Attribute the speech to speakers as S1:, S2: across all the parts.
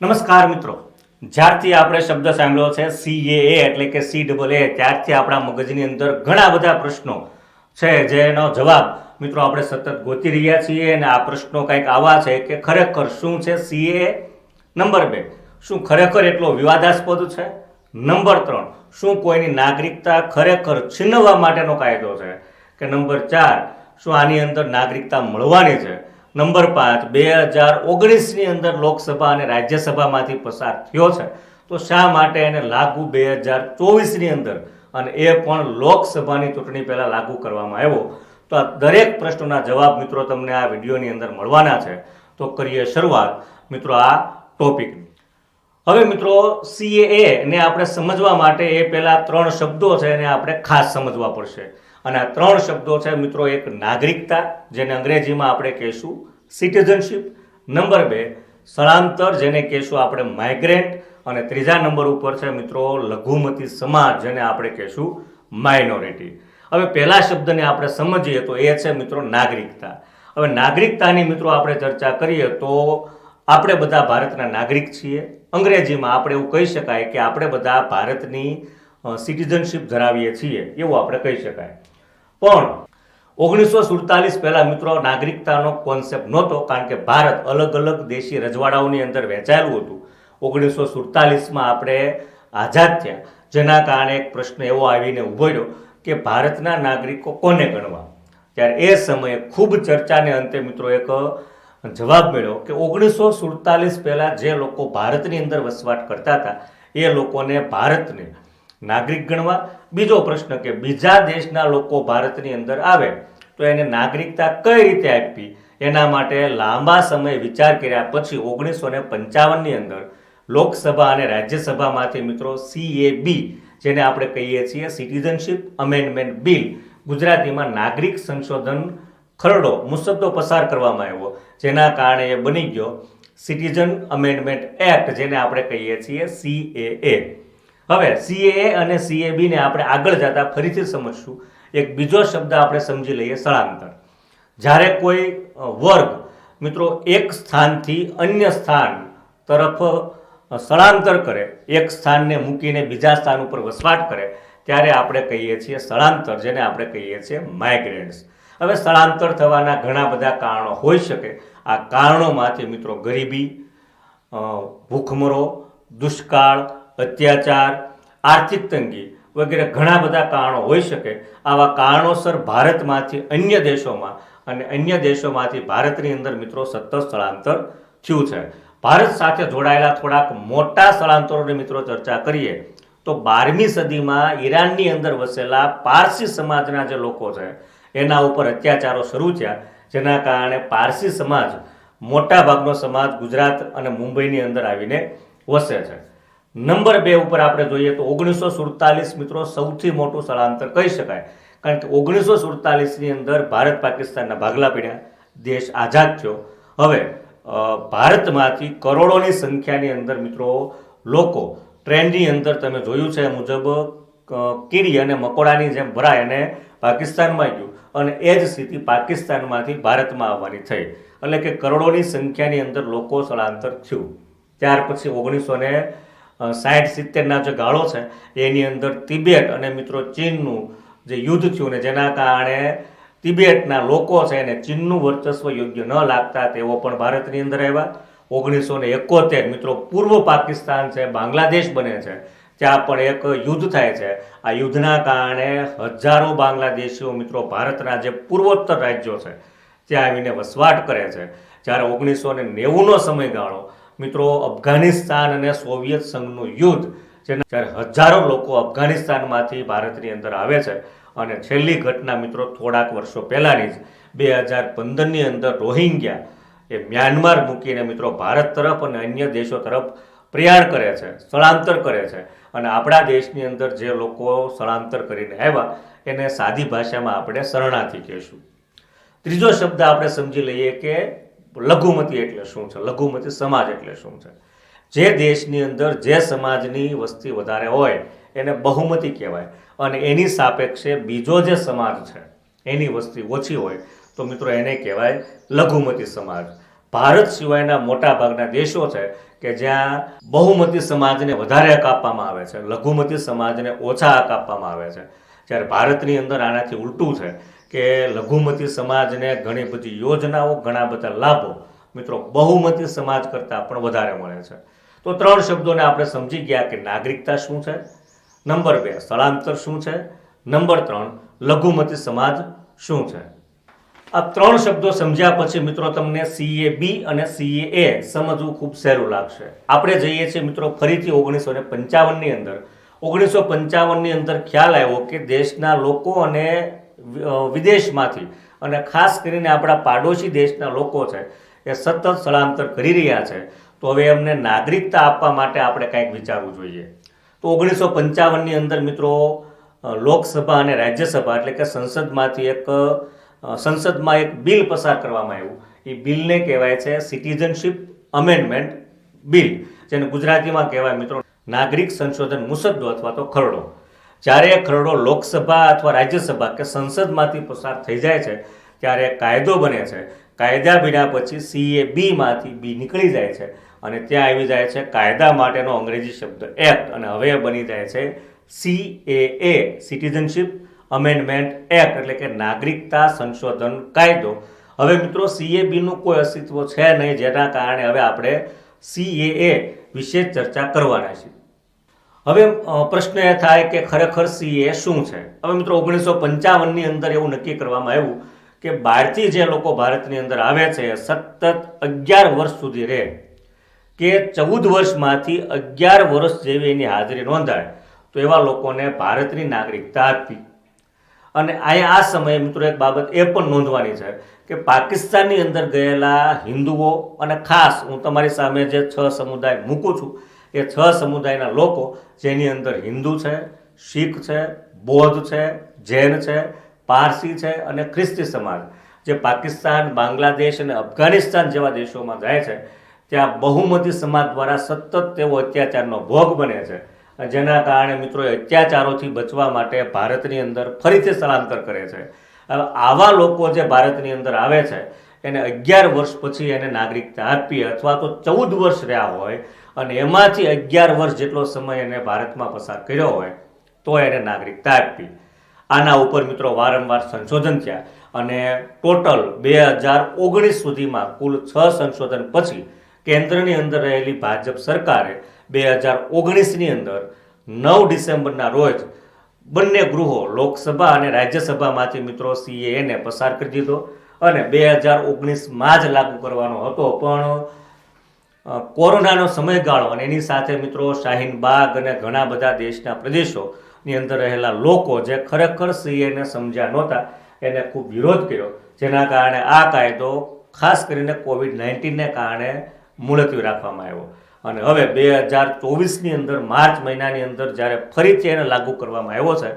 S1: નમસ્કાર મિત્રો. જ્યારથી આપણે શબ્દ સાંભળ્યો છે સી એ એટલે કે સી ડબલ એ ત્યારથી આપણા મગજની અંદર ઘણા બધા પ્રશ્નો છે જેનો જવાબ મિત્રો આપણે સતત ગોતી રહ્યા છીએ અને આ પ્રશ્નો કંઈક આવા છે કે ખરેખર શું છે સીએ નંબર બે, શું ખરેખર એટલો વિવાદાસ્પદ છે? નંબર ત્રણ, શું કોઈની નાગરિકતા ખરેખર છીનવવા માટેનો કાયદો છે? કે નંબર ચાર, શું આની અંદર નાગરિકતા મળવાની છે? નંબર પાંચ, બે હજાર ઓગણીસની અંદર લોકસભા અને રાજ્યસભામાંથી પસાર થયો છે. તો શા માટે એને લાગુ બે હજાર ચોવીસની અંદર અને એ પણ લોકસભાની ચૂંટણી પહેલાં લાગુ કરવામાં આવ્યો? તો આ દરેક પ્રશ્નોના જવાબ મિત્રો તમને આ વિડીયોની અંદર મળવાના છે. તો કરીએ શરૂઆત મિત્રો આ ટોપિકની. હવે મિત્રો સીએએ ને આપણે સમજવા માટે એ પહેલાં ત્રણ શબ્દો છે એને આપણે ખાસ સમજવા પડશે. અને આ ત્રણ શબ્દો છે મિત્રો, એક નાગરિકતા, જેને અંગ્રેજીમાં આપણે કહીશું સિટીઝનશીપ નંબર બે, સ્થળાંતર, જેને કહીશું આપણે માઇગ્રેન્ટ અને ત્રીજા નંબર ઉપર છે મિત્રો, લઘુમતી સમાજ, જેને આપણે કહીશું માઇનોરિટી હવે પહેલા શબ્દને આપણે સમજીએ તો એ છે મિત્રો નાગરિકતા. હવે નાગરિકતાની મિત્રો આપણે ચર્ચા કરીએ તો આપણે બધા ભારતના નાગરિક છીએ. અંગ્રેજીમાં આપણે એવું કહી શકાય કે આપણે બધા ભારતની સિટીઝનશીપ ધરાવીએ છીએ. એવું આપણે કહી શકાય. પણ ઓગણીસો સુડતાલીસ પહેલાં મિત્રો નાગરિકતાનો કોન્સેપ્ટ નહોતો કારણ કે ભારત અલગ અલગ દેશી રજવાડાઓની અંદર વહેંચાયેલું હતું. ઓગણીસો સુડતાલીસમાં આપણે આઝાદ થયા. જેના કારણે એક પ્રશ્ન એવો આવીને ઊભો રહ્યો કે ભારતના નાગરિકો કોને ગણવા? ત્યારે એ સમયે ખૂબ ચર્ચાને અંતે મિત્રો એક જવાબ મળ્યો કે ઓગણીસો સુડતાલીસ પહેલાં જે લોકો ભારતની અંદર વસવાટ કરતા હતા, એ લોકોને ભારતને નાગરિક ગણવા? બીજો પ્રશ્ન કે બીજા દેશના લોકો ભારતની અંદર આવે, તો એને નાગરિકતા કઈ રીતે આપવી એના માટે લાંબા સમય વિચાર કર્યા પછી ઓગણીસો ને પંચાવનની અંદર લોકસભા અને રાજ્યસભામાંથી મિત્રો સીએબી જેને આપણે કહીએ છીએ સિટીઝનશીપ અમેન્ડમેન્ટ બિલ ગુજરાતીમાં નાગરિક સંશોધન ખરડો, મુસદ્દો પસાર કરવામાં આવ્યો, જેના કારણે એ બની ગયો સિટીઝન અમેન્ડમેન્ટ એક્ટ જેને આપણે કહીએ છીએ સીએએ હવે સીએએ અને સીએબીને આપણે આગળ જતા ફરીથી સમજશું. એક બીજો શબ્દ આપણે સમજી લઈએ, સ્થળાંતર. જ્યારે કોઈ વર્ગ, મિત્રો, એક સ્થાનથી અન્ય સ્થાન તરફ સ્થળાંતર કરે, એક સ્થાનને મૂકીને બીજા સ્થાન ઉપર વસવાટ કરે, ત્યારે આપણે કહીએ છીએ સ્થળાંતર, જેને આપણે કહીએ છીએ માઇગ્રેન્ટ્સ હવે સ્થળાંતર થવાના ઘણા બધા કારણો હોઈ શકે. આ કારણોમાંથી મિત્રો ગરીબી ભૂખમરો, દુષ્કાળ અત્યાચાર, આર્થિક તંગી વગેરે ઘણા બધા કારણો હોઈ શકે. આવા કારણોસર ભારતમાંથી અન્ય દેશોમાં અને અન્ય દેશોમાંથી ભારતની અંદર મિત્રો સતત સ્થળાંતર થયું છે. ભારત સાથે જોડાયેલા થોડાક મોટા સ્થળાંતરોની મિત્રો ચર્ચા કરીએ, તો બારમી સદીમાં ઈરાનની અંદર વસેલા પારસી સમાજના જે લોકો છે, એના ઉપર અત્યાચારો શરૂ થયા, જેના કારણે પારસી સમાજ મોટાભાગનો સમાજ ગુજરાત અને મુંબઈની અંદર આવીને વસે છે. નંબર બે ઉપર આપણે જોઈએ તો ઓગણીસો સુડતાલીસ મિત્રો સૌથી મોટું સ્થળાંતર કહી શકાય. કારણ કે ઓગણીસો સુડતાલીસની અંદર ભારત પાકિસ્તાનના ભાગલા પડ્યા. દેશ આઝાદ થયો. હવે ભારતમાંથી કરોડોની સંખ્યાની અંદર મિત્રો લોકો ટ્રેનની અંદર તમે જોયું છે મુજબ કીડી અને મકોડાની જેમ ભરાય અને પાકિસ્તાનમાં ગયું. અને એ જ સ્થિતિ પાકિસ્તાનમાંથી ભારતમાં આવવાની થઈ. એટલે કે કરોડોની સંખ્યાની અંદર લોકો સ્થળાંતર થયું. ત્યાર પછી ઓગણીસો ને સાઠ સિત્તેરના જે ગાળો છે, એની અંદર તિબેટ અને મિત્રો ચીનનું જે યુદ્ધ થયું ને જેના કારણે તિબેટના લોકો છે એને ચીનનું વર્ચસ્વ યોગ્ય ન લાગતા તેઓ પણ ભારતની અંદર આવ્યા. ઓગણીસો ને એકોતેર મિત્રો પૂર્વ પાકિસ્તાન છે, બાંગ્લાદેશ બને છે, ત્યાં પણ એક યુદ્ધ થાય છે. આ યુદ્ધના કારણે હજારો બાંગ્લાદેશીઓ મિત્રો ભારતના જે પૂર્વોત્તર રાજ્યો છે, ત્યાં આવીને વસવાટ કરે છે. જ્યારે ઓગણીસો ને નેવુંનો સમયગાળો મિત્રો, અફઘાનિસ્તાન અને સોવિયત સંઘનું યુદ્ધ, જેના જ્યારે હજારો લોકો અફઘાનિસ્તાનમાંથી ભારતની અંદર આવે છે અને છેલ્લી ઘટના મિત્રો થોડાક વર્ષો પહેલાંની જ, બે હજાર પંદરની અંદર રોહિંગ્યા એ મ્યાનમાર મૂકીને મિત્રો ભારત તરફ અને અન્ય દેશો તરફ પ્રયાણ કરે છે, સ્થળાંતર કરે છે. અને આપણા દેશની અંદર જે લોકો સ્થળાંતર કરીને આવ્યા, એને સાદી ભાષામાં આપણે શરણાર્થી કહેશું. ત્રીજો શબ્દ આપણે સમજી લઈએ કે લઘુમતી એટલે શું છે? લઘુમતી સમાજ એટલે શું છે? જે દેશની અંદર જે સમાજની વસ્તી વધારે હોય, એને બહુમતી કહેવાય. અને એની સાપેક્ષે બીજો જે સમાજ છે, એની વસ્તી ઓછી હોય, તો મિત્રો એને કહેવાય લઘુમતી સમાજ. ભારત સિવાયના મોટા ભાગના દેશો છે કે જ્યાં બહુમતી સમાજને વધારે હક આપવામાં આવે છે, લઘુમતી સમાજને ઓછા હક આપવામાં આવે છે. જ્યારે ભારતની અંદર આનાથી ઉલટું છે કે લઘુમતી સમાજને ઘણી બધી યોજનાઓ, ઘણા બધા લાભો મિત્રો બહુમતી સમાજ કરતાં પણ વધારે મળે છે. તો ત્રણ શબ્દોને આપણે સમજી ગયા કે નાગરિકતા શું છે? નંબર બે, સ્થળાંતર શું છે? નંબર ત્રણ, લઘુમતી સમાજ શું છે? આ ત્રણ શબ્દો સમજ્યા પછી મિત્રો તમને સીએ બી અને સીએ એ સમજવું ખૂબ સહેલું લાગશે. આપણે જઈએ છીએ મિત્રો ફરીથી ઓગણીસો ને પંચાવનની અંદર. ઓગણીસો પંચાવનની અંદર ખ્યાલ આવ્યો કે દેશના લોકો અને વિદેશમાંથી. અને ખાસ કરીને આપણા પાડોશી દેશના લોકો છે, એ સતત સ્થળાંતર કરી રહ્યા છે. તો હવે એમને નાગરિકતા આપવા માટે આપણે કંઈક વિચારવું જોઈએ. તો ઓગણીસો પંચાવનની અંદર મિત્રો લોકસભા અને રાજ્યસભા એટલે કે સંસદમાંથી એક સંસદમાં એક બિલ પસાર કરવામાં આવ્યું. એ બિલને કહેવાય છે સિટીઝનશીપ અમેન્ડમેન્ટ બિલ, જેને ગુજરાતીમાં કહેવાય મિત્રો નાગરિક સંશોધન મુસદ્દો અથવા તો ખરડો. જ્યારે ખરડો લોકસભા અથવા રાજ્યસભા કે સંસદમાંથી પસાર થઈ જાય છે, ત્યારે કાયદો બને છે. કાયદા બન્યા પછી સીએ બીમાંથી બી નીકળી જાય છે અને ત્યાં આવી જાય છે કાયદા માટેનો અંગ્રેજી શબ્દ એક્ટ અને હવે બની જાય છે C A citizenship amendment act એટલે કે નાગરિકતા સંશોધન કાયદો. હવે મિત્રો સીએબીનું કોઈ અસ્તિત્વ છે નહીં, જેના કારણે હવે આપણે સીએએ વિશે ચર્ચા કરવાના છીએ. હવે પ્રશ્ન એ થાય કે ખરેખર સીએ શું છે? હવે મિત્રો, ઓગણીસો પંચાવનની અંદર એવું નક્કી કરવામાં આવ્યું કે બહારથી જે લોકો ભારતની અંદર આવે છે, સતત અગિયાર વર્ષ સુધી રહે કે ચૌદ વર્ષમાંથી અગિયાર વર્ષ જેવી એની હાજરી નોંધાય, તો એવા લોકોને ભારતની નાગરિકતા આપવી. અને અહીંયા આ સમયે મિત્રો એક બાબત એ પણ નોંધવાની છે કે પાકિસ્તાનની અંદર ગયેલા હિન્દુઓ, અને ખાસ હું તમારી સામે જે છ સમુદાય મૂકું છું એ છ સમુદાયના લોકો જેની અંદર હિન્દુ છે, શીખ છે, બૌદ્ધ છે, જૈન છે, પારસી છે અને ખ્રિસ્તી સમાજ. જે પાકિસ્તાન, બાંગ્લાદેશ અને અફઘાનિસ્તાન જેવા દેશોમાં જાય છે, ત્યાં બહુમતી સમાજ દ્વારા સતત તેઓ અત્યાચારનો ભોગ બને છે. જેના કારણે મિત્રો અત્યાચારોથી બચવા માટે ભારતની અંદર ફરીથી સ્થળાંતર કરે છે. હવે આવા લોકો જે ભારતની અંદર આવે છે, એને અગિયાર વર્ષ પછી એને નાગરિકતા આપી અથવા તો ચૌદ વર્ષ રહ્યા હોય અને એમાંથી અગિયાર વર્ષ જેટલો સમય એને ભારતમાં પસાર કર્યો હોય, તો એને નાગરિકતા આપવી. આના ઉપર મિત્રો વારંવાર સંશોધન થયા અને ટોટલ બે હજાર ઓગણીસ સુધીમાં કુલ છ સંશોધન પછી કેન્દ્રની અંદર રહેલી ભાજપ સરકારે બે હજાર ઓગણીસની અંદર નવ ડિસેમ્બરના રોજ બંને ગૃહો લોકસભા અને રાજ્યસભામાંથી મિત્રો સીએને પસાર કરી દીધો અને બે હજાર ઓગણીસમાં જ લાગુ કરવાનો હતો. પણ કોરોનાનો સમયગાળો અને એની સાથે મિત્રો શાહીનબાગ અને ઘણા બધા દેશના પ્રદેશોની અંદર રહેલા લોકો જે ખરેખર સીએને સમજ્યા નહોતા, એને ખૂબ વિરોધ કર્યો, જેના કારણે આ કાયદો ખાસ કરીને કોવિડ નાઇન્ટીનને કારણે મુલતવી રાખવામાં આવ્યો. અને હવે બે હજાર ચોવીસની અંદર, માર્ચ મહિનાની અંદર જ્યારે ફરીથી એને લાગુ કરવામાં આવ્યો છે,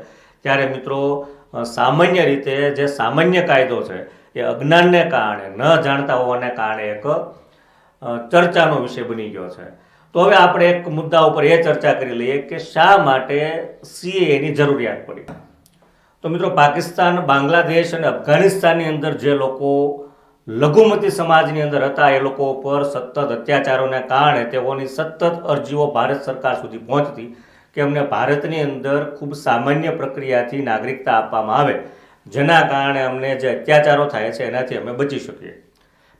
S1: ત્યારે મિત્રો સામાન્ય રીતે જે સામાન્ય કાયદો છે, એ અજ્ઞાનને કારણે, ન જાણતા હોવાને કારણે એક ચર્ચાનો વિષય બની ગયો છે. તો હવે આપણે એક મુદ્દા ઉપર એ ચર્ચા કરી લઈએ કે શા માટે સીએની જરૂરિયાત પડી. તો મિત્રો, પાકિસ્તાન, બાંગ્લાદેશ અને અફઘાનિસ્તાનની અંદર જે લોકો લઘુમતી સમાજની અંદર હતા, એ લોકો ઉપર સતત અત્યાચારોને કારણે તેઓની સતત અરજીઓ ભારત સરકાર સુધી પહોંચતી કે અમને ભારતની અંદર ખૂબ સામાન્ય પ્રક્રિયાથી નાગરિકતા આપવામાં આવે. જેના કારણે અમને જે અત્યાચારો થાય છે, એનાથી અમે બચી શકીએ.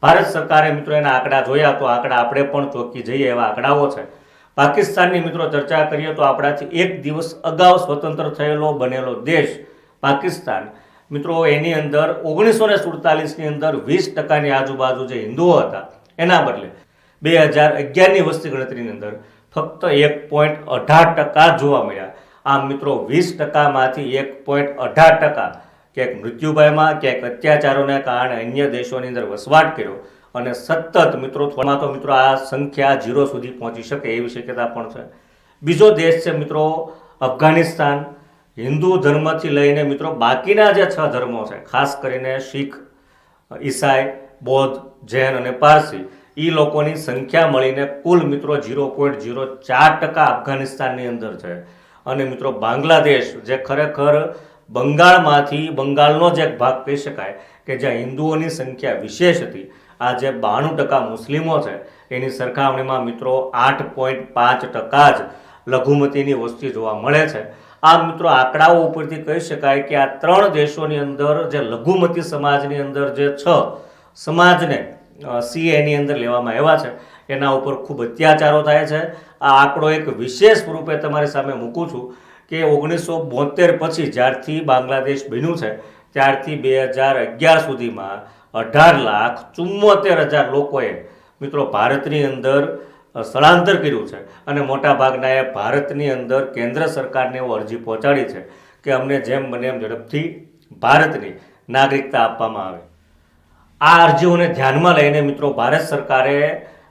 S1: ભારત સરકારે મિત્રો એના આંકડા જોયા તો આંકડા આપણે પણ ચોંકી જઈએ એવા આંકડાઓ છે. પાકિસ્તાનની મિત્રો ચર્ચા કરીએ તો આપણાથી એક દિવસ અગાઉ સ્વતંત્ર થયેલો બનેલો દેશ પાકિસ્તાન. મિત્રો, એની અંદર ઓગણીસો ને સુડતાલીસની અંદર વીસ ટકાની આજુબાજુ જે હિન્દુઓ હતા, એના બદલે બે હજાર અગિયારની વસ્તી ગણતરીની અંદર ફક્ત એક પોઈન્ટ અઢાર ટકા જોવા મળ્યા. આમ મિત્રો, વીસ ટકામાંથી એક પોઈન્ટ અઢાર ટકા ક્યાંક મૃત્યુભયમાં, ક્યાંક અત્યાચારોને કારણે અન્ય દેશોની અંદર વસવાટ કર્યો અને સતત મિત્રો થોડા તો મિત્રો આ સંખ્યા ઝીરો સુધી પહોંચી શકે એવી શક્યતા પણ છે. બીજો દેશ છે મિત્રો અફઘાનિસ્તાન. હિન્દુ ધર્મથી લઈને મિત્રો બાકીના જે છ ધર્મો છે, ખાસ કરીને શીખ, ઈસાઈ, બૌદ્ધ, જૈન અને પારસી એ લોકોની સંખ્યા મળીને કુલ મિત્રો ઝીરો પોઈન્ટ ઝીરો ચાર ટકા અફઘાનિસ્તાનની અંદર છે. અને મિત્રો બાંગ્લાદેશ, જે ખરેખર બંગાળમાંથી, બંગાળનો જ એક ભાગ કહી શકાય કે જ્યાં હિન્દુઓની સંખ્યા વિશેષ હતી. આ જે બાણું ટકા મુસ્લિમો છે, એની સરખામણીમાં મિત્રો આઠ પોઈન્ટ પાંચ ટકા જ લઘુમતીની વસ્તી જોવા મળે છે. આ મિત્રો આંકડાઓ ઉપરથી કહી શકાય કે આ ત્રણ દેશોની અંદર જે લઘુમતી સમાજની અંદર જે છ સમાજને સીએની અંદર લેવામાં આવ્યા છે, એના ઉપર ખૂબ અત્યાચારો થાય છે. આ આંકડો એક વિશેષ રૂપે તમારી સામે મૂકું છું. કે ઓગણીસો બોતેર પછી જ્યારથી બાંગ્લાદેશ બન્યું છે, ત્યારથી બે હજાર અગિયાર સુધીમાં અઢાર લાખ ચુમ્મોતેર હજાર લોકોએ મિત્રો ભારતની અંદર સ્થળાંતર કર્યું છે અને મોટા ભાગના એ ભારતની અંદર કેન્દ્ર સરકારને એવો અરજી પહોંચાડી છે કે અમને જેમ બને એમ ઝડપથી ભારતની નાગરિકતા આપવામાં આવે. આ અરજીઓને ધ્યાનમાં લઈને મિત્રો ભારત સરકારે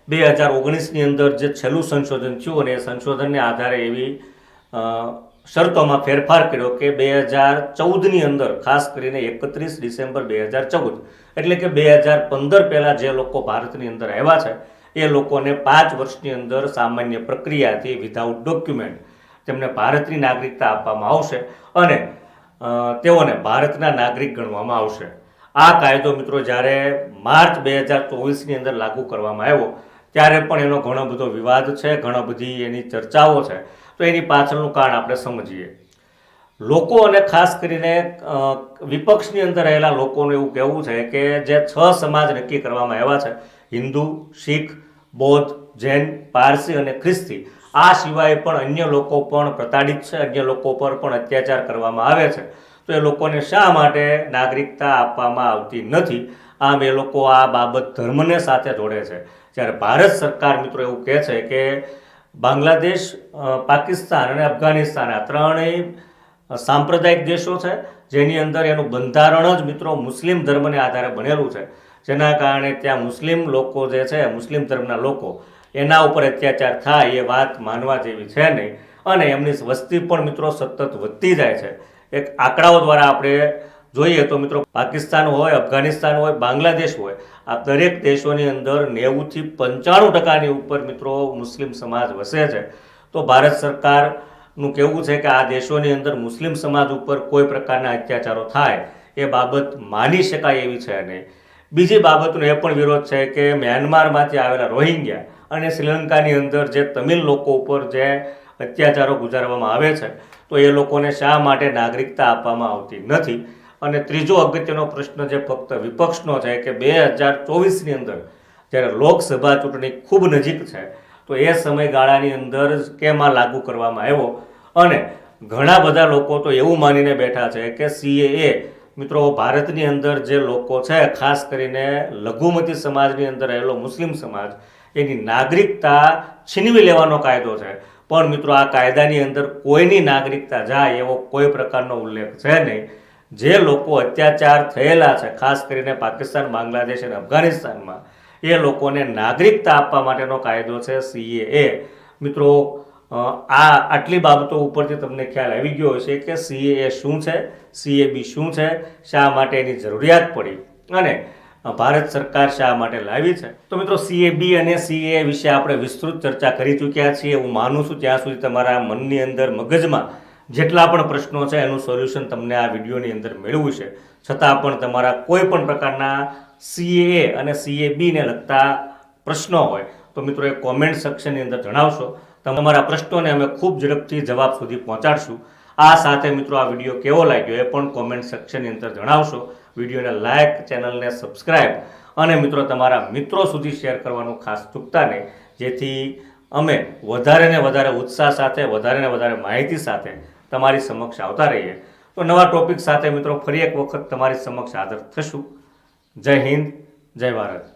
S1: બે હજાર ઓગણીસની અંદર જે છેલ્લું સંશોધન થયું અને એ સંશોધનને આધારે એવી શરતોમાં ફેરફાર કર્યો કે બે હજાર ચૌદની અંદર, ખાસ કરીને એકત્રીસ ડિસેમ્બર બે હજાર ચૌદ, એટલે કે બે હજાર પંદર પહેલાં જે લોકો ભારતની અંદર આવ્યા છે, એ લોકોને પાંચ વર્ષની અંદર સામાન્ય પ્રક્રિયાથી વિધાઉટ ડોક્યુમેન્ટ તેમને ભારતની નાગરિકતા આપવામાં આવશે અને તેઓને ભારતના નાગરિક ગણવામાં આવશે. આ કાયદો મિત્રો જ્યારે માર્ચ બે હજાર ચોવીસની અંદર લાગુ કરવામાં આવ્યો, ત્યારે પણ એનો ઘણો બધો વિવાદ છે, ઘણો બધી એની ચર્ચાઓ છે. તો એની પાછળનું કારણ આપણે સમજીએ. લોકો અને ખાસ કરીને વિપક્ષની અંદર રહેલા લોકોનું એવું કહેવું છે કે જે છ સમાજ નક્કી કરવામાં આવ્યા છે, હિન્દુ, શીખ, બૌદ્ધ, જૈન, પારસી અને ખ્રિસ્તી, આ સિવાય પણ અન્ય લોકો પણ પ્રતાડિત છે, અન્ય લોકો પર પણ અત્યાચાર કરવામાં આવે છે. તો એ લોકોને શા માટે નાગરિકતા આપવામાં આવતી નથી? આમ એ લોકો આ બાબત ધર્મને સાથે જોડે છે. જ્યારે ભારત સરકાર મિત્રો એવું કહે છે કે બાંગ્લાદેશ પાકિસ્તાન અને અફઘાનિસ્તાન આ ત્રણેય સાંપ્રદાયિક દેશો છે, જેની અંદર એનું બંધારણ જ મિત્રો મુસ્લિમ ધર્મને આધારે બનેલું છે. જેના કારણે ત્યાં મુસ્લિમ લોકો જે છે, મુસ્લિમ ધર્મના લોકો, એના ઉપર અત્યાચાર થાય એ વાત માનવા જેવી છે નહીં. અને એમની વસ્તી પણ મિત્રો સતત વધતી જાય છે. એક આંકડાઓ દ્વારા આપણે જોઈએ તો મિત્રો, પાકિસ્તાન હોય, અફઘાનિસ્તાન હોય, બાંગ્લાદેશ હોય, આ દરેક દેશોની અંદર નેવુંથી પંચાણું ટકાની ઉપર મિત્રો મુસ્લિમ સમાજ વસે છે. તો ભારત સરકારનું કહેવું છે કે આ દેશોની અંદર મુસ્લિમ સમાજ ઉપર કોઈ પ્રકારના અત્યાચારો થાય, એ બાબત માની શકાય એવી છે નહીં બીજી બાબતનો એ પણ વિરોધ છે કે મ્યાનમારમાંથી આવેલા રોહિંગ્યા અને શ્રીલંકાની અંદર જે તમિલ લોકો ઉપર જે અત્યાચારો ગુજારવામાં આવે છે, તો એ લોકોને શા માટે નાગરિકતા આપવામાં આવતી નથી? અને ત્રીજો અગત્યનો પ્રશ્ન જે ફક્ત વિપક્ષનો છે કે બે હજાર ચોવીસની અંદર જ્યારે લોકસભા ચૂંટણી ખૂબ નજીક છે, તો એ સમયગાળાની અંદર કેમ આ લાગુ કરવામાં આવ્યો? અને ઘણા બધા લોકો તો એવું માનીને બેઠા છે કે સીએએ, મિત્રો, ભારતની અંદર જે લોકો છે, ખાસ કરીને લઘુમતી સમાજની અંદર રહેલો મુસ્લિમ સમાજ, એની નાગરિકતા છીનવી લેવાનો કાયદો છે. પણ મિત્રો, આ કાયદાની અંદર કોઈની નાગરિકતા જાય એવો કોઈ પ્રકારનો ઉલ્લેખ છે નહીં. જે લોકો અત્યાચાર થયેલા છે, ખાસ કરીને પાકિસ્તાન, બાંગ્લાદેશ અને અફઘાનિસ્તાનમાં, એ લોકોને નાગરિકતા આપવા માટેનો કાયદો છે સીએએ મિત્રો આ આટલી બાબતો ઉપરથી તમને ખ્યાલ આવી ગયો હશે કે સીએએ શું છે સીએબી શું છે, શા માટે એની જરૂરિયાત પડી અને ભારત સરકાર શા માટે લાવી છે. તો મિત્રો સીએબી અને સીએ વિશે આપણે વિસ્તૃત ચર્ચા કરી ચૂક્યા છીએ, હું માનું છું ત્યાં સુધી તમારા મનની અંદર, મગજમાં જેટલા પણ પ્રશ્નો છે, એનું સોલ્યુશન તમને આ વિડીયોની અંદર મેળવ્યું છે. છતાં પણ તમારા કોઈ પણ પ્રકારના સીએ અને સીએબીને લગતા પ્રશ્નો હોય, તો મિત્રો એ કોમેન્ટ સેક્શનની અંદર જણાવશો. તમારા પ્રશ્નોને અમે ખૂબ ઝડપથી જવાબ સુધી પહોંચાડશું. આ સાથે મિત્રો આ વીડિયો કેવો લાગ્યો એ પણ કોમેન્ટ સેક્શનની અંદર જણાવશો. વિડીયોને લાઇક ચેનલને સબસ્ક્રાઇબ અને મિત્રો તમારા મિત્રો સુધી શેર કરવાનું ખાસ ચૂકતા નહીં. જેથી અમે વધારે ને વધારે ઉત્સાહ સાથે, વધારે ને વધારે માહિતી સાથે તમારી સમક્ષ આવતા રહીએ. તો નવા ટોપિક સાથે મિત્રો ફરી એક વખત તમારી સમક્ષ હાજર થશું. જય હિન્દ, જય ભારત.